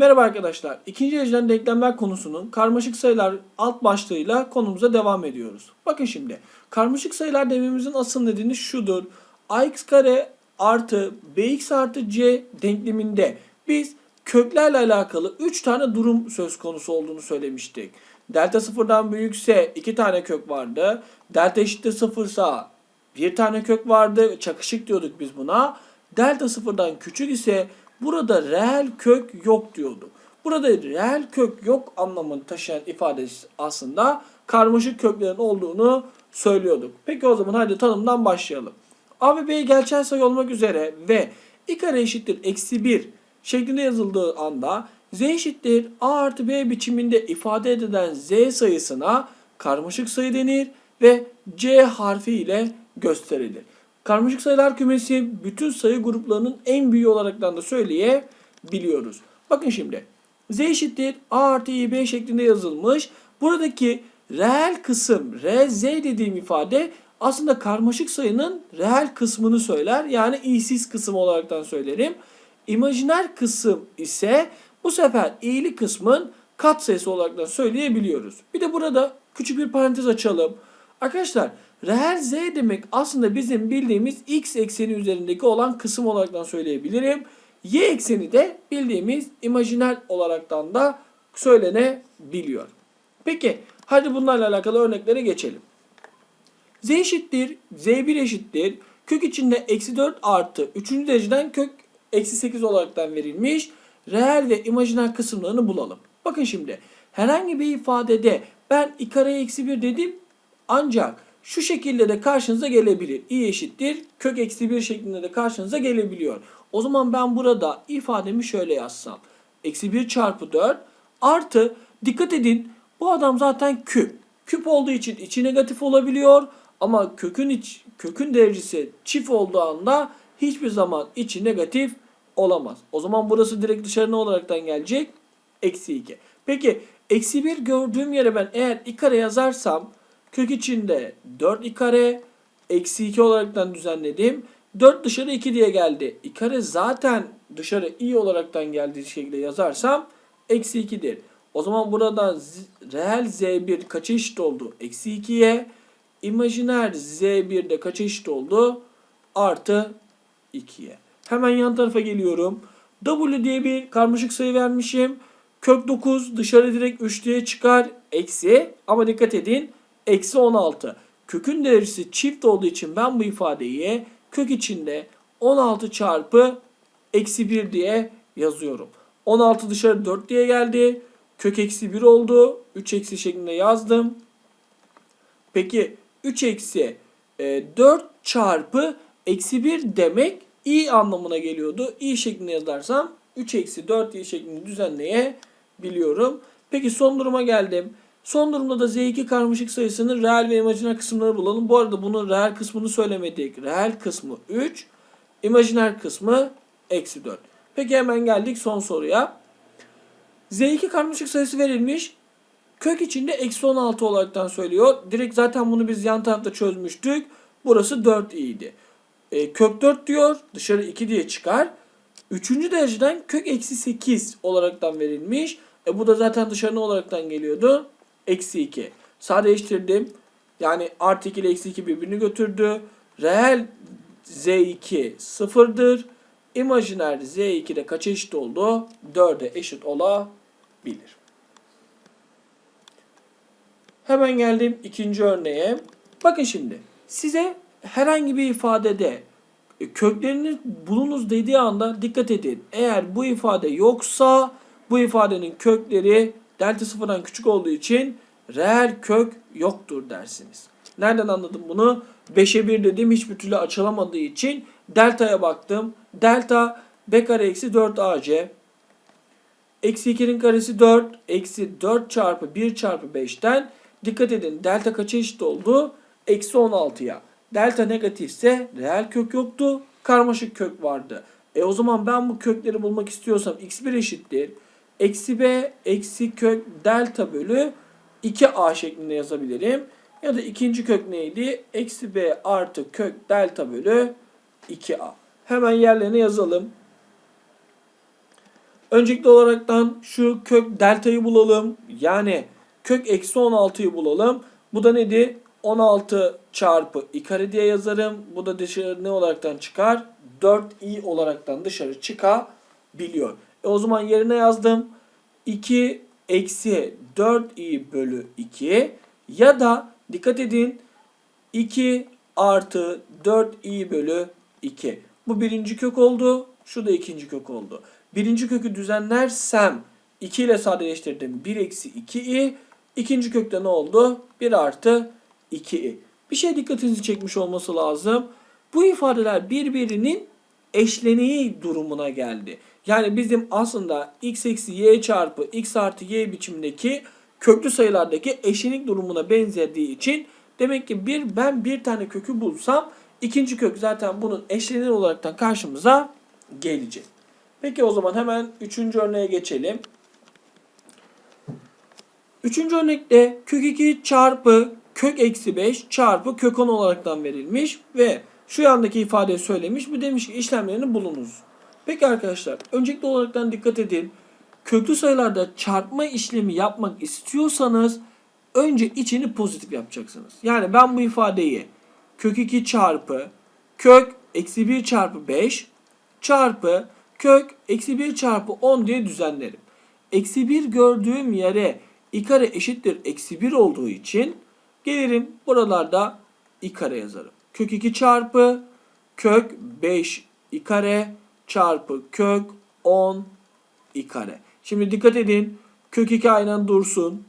Merhaba arkadaşlar. İkinci dereceden denklemler konusunun karmaşık sayılar alt başlığıyla konumuza devam ediyoruz. Bakın şimdi. Karmaşık sayılar dememizin asıl nedeni şudur. ax kare artı bx artı c denkleminde biz köklerle alakalı 3 tane durum söz konusu olduğunu söylemiştik. Delta sıfırdan büyükse 2 tane kök vardı. Delta eşittir sıfırsa bir tane kök vardı. Çakışık diyorduk biz buna. Delta sıfırdan küçük ise burada reel kök yok diyorduk. Burada reel kök yok anlamını taşıyan ifadesi aslında karmaşık köklerin olduğunu söylüyorduk. Peki o zaman hadi tanımdan başlayalım. A ve B gerçel sayı olmak üzere ve i kare eşittir eksi 1 şeklinde yazıldığı anda z eşittir a artı b biçiminde ifade edilen z sayısına karmaşık sayı denir ve c harfi ile gösterilir. Karmaşık sayılar kümesi bütün sayı gruplarının en büyüğü olaraktan da söyleyebiliyoruz. Bakın şimdi z eşittir a artı i b şeklinde yazılmış. Buradaki reel kısım rz dediğim ifade aslında karmaşık sayının reel kısmını söyler. Yani i'siz kısım olaraktan söylerim. İmajiner kısım ise bu sefer i'li kısmın katsayısı olarak da söyleyebiliyoruz. Bir de burada küçük bir parantez açalım. Arkadaşlar reel z demek aslında bizim bildiğimiz x ekseni üzerindeki olan kısım olaraktan söyleyebilirim. Y ekseni de bildiğimiz imajiner olaraktan da söylenebiliyor. Peki hadi bunlarla alakalı örneklere geçelim. Z eşittir, Z1 eşittir. Kök içinde eksi 4 artı 3. dereceden kök eksi 8 olaraktan verilmiş. Reel ve imajiner kısımlarını bulalım. Bakın şimdi herhangi bir ifadede ben i kare eksi 1 dedim ancak şu şekilde de karşınıza gelebilir. i eşittir kök eksi 1 şeklinde de karşınıza gelebiliyor. O zaman ben burada ifademi şöyle yazsam. Eksi 1 çarpı 4 artı dikkat edin bu adam zaten küp. Küp olduğu için içi negatif olabiliyor ama kökün iç, kökün derecesi çift olduğu anda hiçbir zaman içi negatif olamaz. O zaman burası direkt dışarı ne olaraktan gelecek? Eksi 2. Peki eksi 1 gördüğüm yere ben eğer i kare yazarsam kök içinde 4 i kare eksi 2 olaraktan düzenledim. 4 dışarı 2 diye geldi. i kare zaten dışarı i olaraktan geldiği şekilde yazarsam eksi 2'dir. O zaman buradan reel z1 kaça eşit oldu? Eksi 2'ye. İmajiner z1 de kaça eşit oldu? Artı 2'ye. Hemen yan tarafa geliyorum. W diye bir karmaşık sayı vermişim. Kök 9 dışarı direkt 3 diye çıkar. Eksi ama dikkat edin. Eksi 16. Kökün derecesi çift olduğu için ben bu ifadeyi kök içinde 16 çarpı eksi 1 diye yazıyorum. 16 dışarı 4 diye geldi. Kök eksi 1 oldu. 3 eksi şeklinde yazdım. Peki 3 eksi e, 4 çarpı eksi 1 demek i anlamına geliyordu. i şeklinde yazarsam 3 eksi 4 i şeklinde düzenleyebiliyorum. Peki son duruma geldim. Son durumda da z2 karmaşık sayısının reel ve imajiner kısımları bulalım. Bu arada bunun reel kısmını söylemedik. Reel kısmı 3, imajiner kısmı eksi 4. Peki hemen geldik son soruya. Z2 karmaşık sayısı verilmiş. Kök içinde eksi 16 olaraktan söylüyor. Direkt zaten bunu biz yan tarafta çözmüştük. Burası 4 idi. E, kök 4 diyor. Dışarı 2 diye çıkar. Üçüncü dereceden kök eksi 8 olaraktan verilmiş. E, bu da zaten dışarı ne olaraktan geliyordu? Eksi 2. Sadeleştirdim. Yani artı 2 ile eksi 2 birbirini götürdü. Reel Z2 sıfırdır. İmajiner Z2 de kaça eşit oldu? 4'e eşit olabilir. Hemen geldim ikinci örneğe. Bakın şimdi size herhangi bir ifadede e, köklerini bulunuz dediği anda dikkat edin. Eğer bu ifade yoksa bu ifadenin kökleri delta sıfırdan küçük olduğu için reel kök yoktur dersiniz. Nereden anladım bunu? 5'e 1 dedim hiçbir türlü açılamadığı için delta'ya baktım. Delta b kare eksi 4 ac Eksi 2'nin karesi 4. Eksi 4 çarpı 1 çarpı 5'ten dikkat edin delta kaça eşit oldu? Eksi 16'ya. Delta negatifse reel kök yoktu. Karmaşık kök vardı. E o zaman ben bu kökleri bulmak istiyorsam x1 eşittir. Eksi b eksi kök delta bölü 2a şeklinde yazabilirim. Ya da ikinci kök neydi? Eksi b artı kök delta bölü 2a. Hemen yerlerine yazalım. Öncelikli olaraktan şu kök deltayı bulalım. Yani kök eksi 16'yı bulalım. Bu da nedir? 16 çarpı i kare diye yazarım. Bu da dışarı ne olaraktan çıkar? 4i olaraktan dışarı çıkabiliyor. E o zaman yerine yazdım. 2 eksi 4i bölü 2 ya da dikkat edin 2 artı 4i bölü 2. Bu birinci kök oldu. Şu da ikinci kök oldu. Birinci kökü düzenlersem 2 ile sadeleştirdim. 1 eksi 2i. İkinci kökte ne oldu? 1 artı 2i. Bir şey dikkatinizi çekmiş olması lazım. Bu ifadeler birbirinin eşleniği durumuna geldi. Yani bizim aslında x eksi y çarpı x artı y biçimindeki köklü sayılardaki eşlenik durumuna benzediği için demek ki bir ben bir tane kökü bulsam ikinci kök zaten bunun eşleniği olaraktan karşımıza gelecek. Peki o zaman hemen üçüncü örneğe geçelim. Üçüncü örnekte kök 2 çarpı kök eksi 5 çarpı kök 10 olaraktan verilmiş ve şu yandaki ifadeyi söylemiş. Bu demiş ki işlemlerini bulunuz. Peki arkadaşlar öncelikli olaraktan dikkat edin. Köklü sayılarda çarpma işlemi yapmak istiyorsanız önce içini pozitif yapacaksınız. Yani ben bu ifadeyi kök 2 çarpı kök eksi 1 çarpı 5 çarpı kök eksi 1 çarpı 10 diye düzenlerim. Eksi 1 gördüğüm yere i kare eşittir eksi 1 olduğu için gelirim buralarda i kare yazarım. Kök 2 çarpı kök 5 i kare çarpı kök 10 i kare. Şimdi dikkat edin. Kök 2 aynen dursun.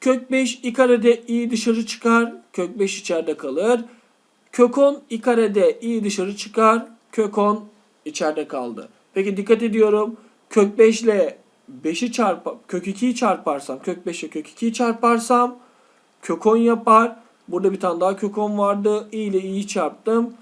Kök 5 i karede i dışarı çıkar. Kök 5 içeride kalır. Kök 10 i karede i dışarı çıkar. Kök 10 içeride kaldı. Peki dikkat ediyorum. Kök 5 ile 5'i çarpa kök 2'yi çarparsam, kök 5 ile kök 2'yi çarparsam kök 10 yapar. Burada bir tane daha kök 10 vardı. i ile i'yi çarptım.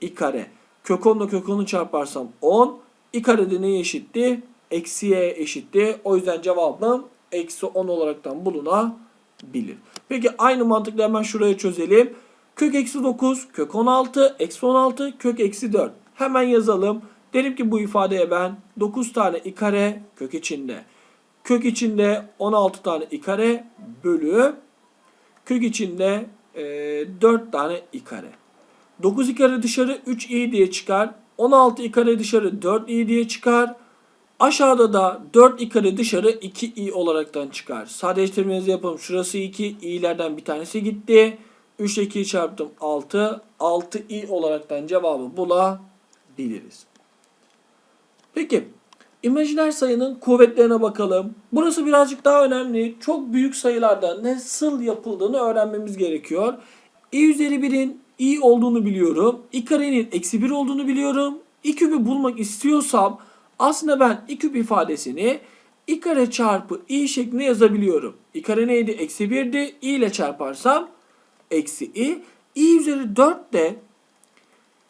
i kare. Kök 10 ile kök 10'u çarparsam 10. i karede neye eşitti? Eksiye eşitti. O yüzden cevabım eksi 10 olaraktan bulunabilir. Peki aynı mantıkla hemen şuraya çözelim. Kök eksi 9, kök 16, eksi 16, kök eksi 4. Hemen yazalım. Derim ki bu ifadeye ben 9 tane i kare kök içinde. Kök içinde 16 tane i kare bölü kök içinde e, 4 tane i kare. 9 i kare dışarı 3 i diye çıkar. 16 i kare dışarı 4 i diye çıkar. Aşağıda da 4 i kare dışarı 2 i olaraktan çıkar. Sadeleştirmenizi yapalım. Şurası 2 i'lerden bir tanesi gitti. 3 ile 2'yi çarptım 6. 6 i olaraktan cevabı bulabiliriz. Peki imajiner sayının kuvvetlerine bakalım. Burası birazcık daha önemli. Çok büyük sayılarda nasıl yapıldığını öğrenmemiz gerekiyor. i üzeri 1'in i olduğunu biliyorum. i karenin eksi 1 olduğunu biliyorum. i küpü bulmak istiyorsam aslında ben i küp ifadesini i kare çarpı i şeklinde yazabiliyorum. i kare neydi? Eksi 1'di. i ile çarparsam eksi i. i üzeri 4 de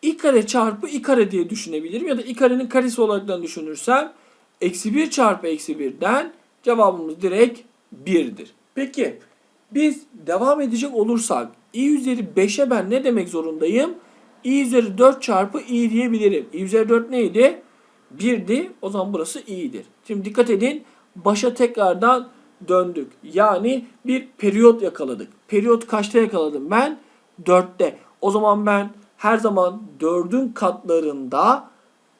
i kare çarpı i kare diye düşünebilirim. Ya da i karenin karesi olarak düşünürsem eksi 1 çarpı eksi 1'den cevabımız direkt 1'dir. Peki biz devam edecek olursak i üzeri 5'e ben ne demek zorundayım? i üzeri 4 çarpı i diyebilirim. i üzeri 4 neydi? 1'di. O zaman burası i'dir. Şimdi dikkat edin. Başa tekrardan döndük. Yani bir periyot yakaladık. Periyot kaçta yakaladım ben? 4'te. O zaman ben her zaman 4'ün katlarında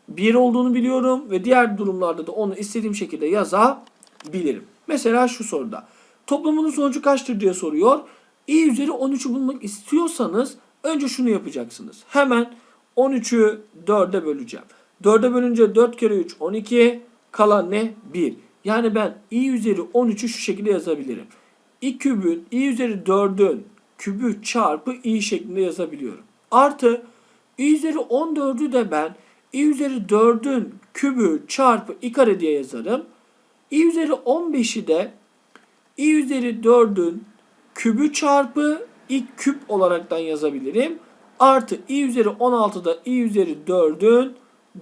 1 olduğunu biliyorum ve diğer durumlarda da onu istediğim şekilde yazabilirim. Mesela şu soruda. Toplamının sonucu kaçtır diye soruyor. i üzeri 13'ü bulmak istiyorsanız önce şunu yapacaksınız. Hemen 13'ü 4'e böleceğim. 4'e bölünce 4 kere 3 12 kalan ne? 1. Yani ben i üzeri 13'ü şu şekilde yazabilirim. i kübün i üzeri 4'ün kübü çarpı i şeklinde yazabiliyorum. Artı i üzeri 14'ü de ben i üzeri 4'ün kübü çarpı i kare diye yazarım. i üzeri 15'i de i üzeri 4'ün kübü çarpı i küp olaraktan yazabilirim. Artı i üzeri 16'da i üzeri 4'ün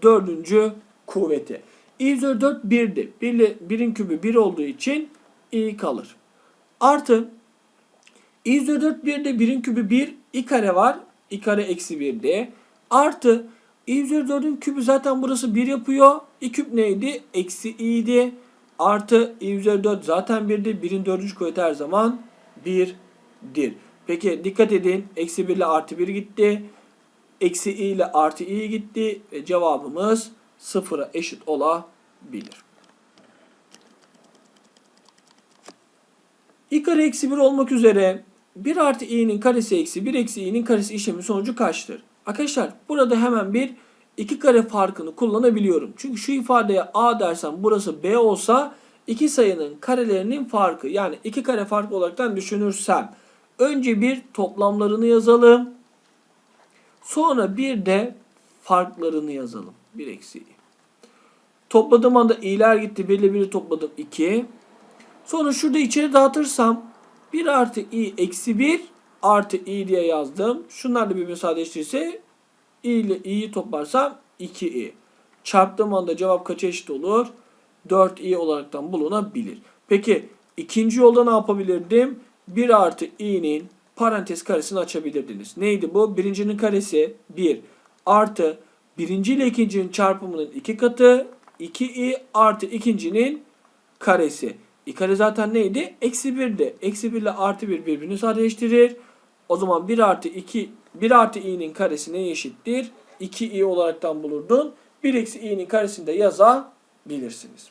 dördüncü kuvveti. i üzeri 4 1'di. 1 ile 1'in kübü 1 olduğu için i kalır. Artı i üzeri 4 1'de 1'in kübü 1 i kare var. i kare eksi 1'de. Artı i üzeri 4'ün küpü zaten burası 1 yapıyor. i küp neydi? Eksi i'ydi. Artı i üzeri 4 zaten 1'di. 1'in 4. kuvveti her zaman 1'dir. Peki dikkat edin. Eksi 1 ile artı 1 gitti. Eksi i ile artı i gitti. Ve cevabımız sıfıra eşit olabilir. i kare eksi 1 olmak üzere 1 artı i'nin karesi eksi 1 eksi i'nin karesi işlemi sonucu kaçtır? Arkadaşlar burada hemen bir 2 kare farkını kullanabiliyorum. Çünkü şu ifadeye a dersem burası b olsa iki sayının karelerinin farkı yani 2 kare farkı olaraktan düşünürsem önce bir toplamlarını yazalım. Sonra bir de farklarını yazalım. 1 eksi i. Topladığım anda i'ler gitti. 1 ile 1'i topladım 2. Sonra şurada içeri dağıtırsam 1 artı i eksi 1 artı i diye yazdım. Şunlar da birbirini sadeleştirirse i ile i'yi toplarsam 2i. Çarptığım anda cevap kaça eşit olur? 4i olaraktan bulunabilir. Peki ikinci yolda ne yapabilirdim? 1 artı i'nin parantez karesini açabilirdiniz. Neydi bu? Birincinin karesi 1 artı birinci ile ikincinin çarpımının iki katı 2i artı ikincinin karesi. i kare zaten neydi? Eksi 1'di. Eksi 1 ile artı 1 birbirini sadeleştirir. O zaman 1 artı 2 1 artı i'nin karesi neye eşittir? 2i olaraktan bulurdun. 1 eksi i'nin karesini de yazabilirsiniz.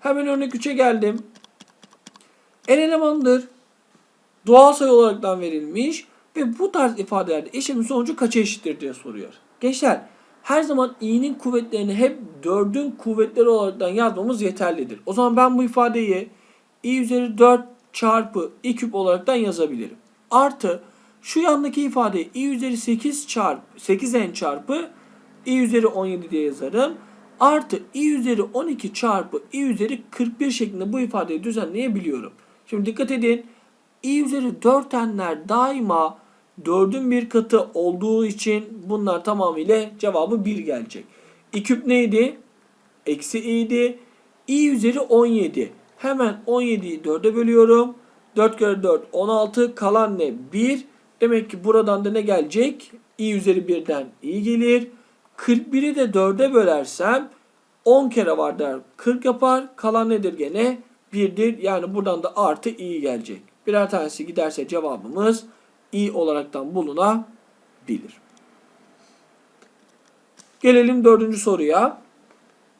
Hemen örnek 3'e geldim. En elemandır. Doğal sayı olaraktan verilmiş ve bu tarz ifadelerde işlemin sonucu kaça eşittir diye soruyor. Gençler her zaman i'nin kuvvetlerini hep 4'ün kuvvetleri olaraktan yazmamız yeterlidir. O zaman ben bu ifadeyi i üzeri 4 çarpı i küp olaraktan yazabilirim. Artı şu yandaki ifadeyi i üzeri 8 çarpı 8n çarpı i üzeri 17 diye yazarım. Artı i üzeri 12 çarpı i üzeri 41 şeklinde bu ifadeyi düzenleyebiliyorum. Şimdi dikkat edin. i üzeri 4n'ler daima 4'ün bir katı olduğu için bunlar tamamıyla cevabı 1 gelecek. i küp neydi? Eksi i'ydi. i üzeri 17. Hemen 17'yi 4'e bölüyorum. 4 kere 4 16 kalan ne? 1. Demek ki buradan da ne gelecek? i üzeri 1'den i gelir. 41'i de 4'e bölersem 10 kere var der 40 yapar. Kalan nedir gene? 1'dir. Yani buradan da artı i gelecek. Birer tanesi giderse cevabımız i olaraktan bulunabilir. Gelelim dördüncü soruya.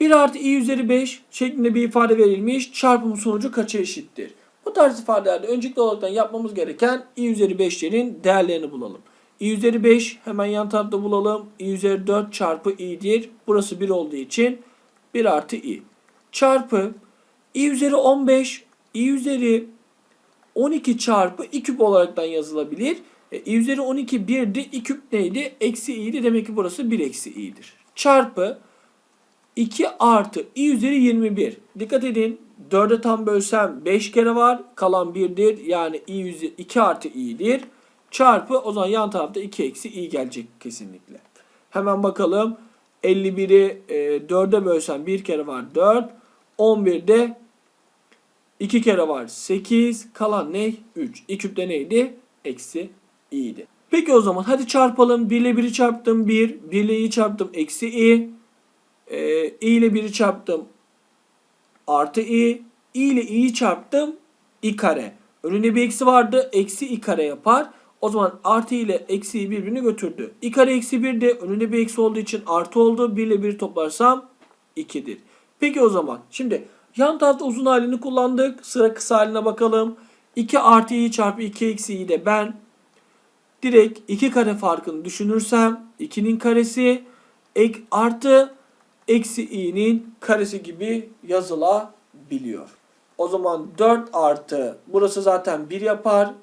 1 artı i üzeri 5 şeklinde bir ifade verilmiş. Çarpım sonucu kaça eşittir? Bu tarz ifadelerde öncelikli olarak yapmamız gereken i üzeri 5'lerin değerlerini bulalım. i üzeri 5 hemen yan tarafta bulalım. i üzeri 4 çarpı i'dir. Burası 1 olduğu için 1 artı i. Çarpı i üzeri 15 i üzeri 12 çarpı i küp olaraktan yazılabilir. E, i üzeri 12 1'di. i küp neydi? Eksi i'di. Demek ki burası 1 eksi i'dir. Çarpı 2 artı i üzeri 21. Dikkat edin. 4'e tam bölsem 5 kere var. Kalan 1'dir. Yani i üzeri 2 artı i'dir. Çarpı o zaman yan tarafta 2 eksi i gelecek kesinlikle. Hemen bakalım. 51'i e, 4'e bölsem 1 kere var 4. 11'de 2 kere var 8. Kalan ne? 3. i küpte neydi? Eksi i'ydi. Peki o zaman hadi çarpalım. 1 ile 1'i çarptım 1. 1 ile i'yi çarptım eksi i. Ee, i ile 1'i çarptım artı i. i ile i'yi çarptım i kare. Önünde bir eksi vardı. Eksi i kare yapar. O zaman artı ile eksiyi birbirini götürdü. i kare eksi 1 de önünde bir eksi olduğu için artı oldu. 1 ile 1'i toplarsam 2'dir. Peki o zaman şimdi yan tarafta uzun halini kullandık. Sıra kısa haline bakalım. 2 artı i çarpı 2 eksi i de ben direkt 2 kare farkını düşünürsem 2'nin karesi ek artı eksi i'nin karesi gibi yazılabiliyor. O zaman 4 artı burası zaten 1 yapar.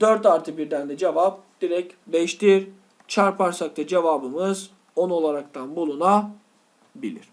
4 artı 1'den de cevap direkt 5'tir. Çarparsak da cevabımız 10 olaraktan bulunabilir.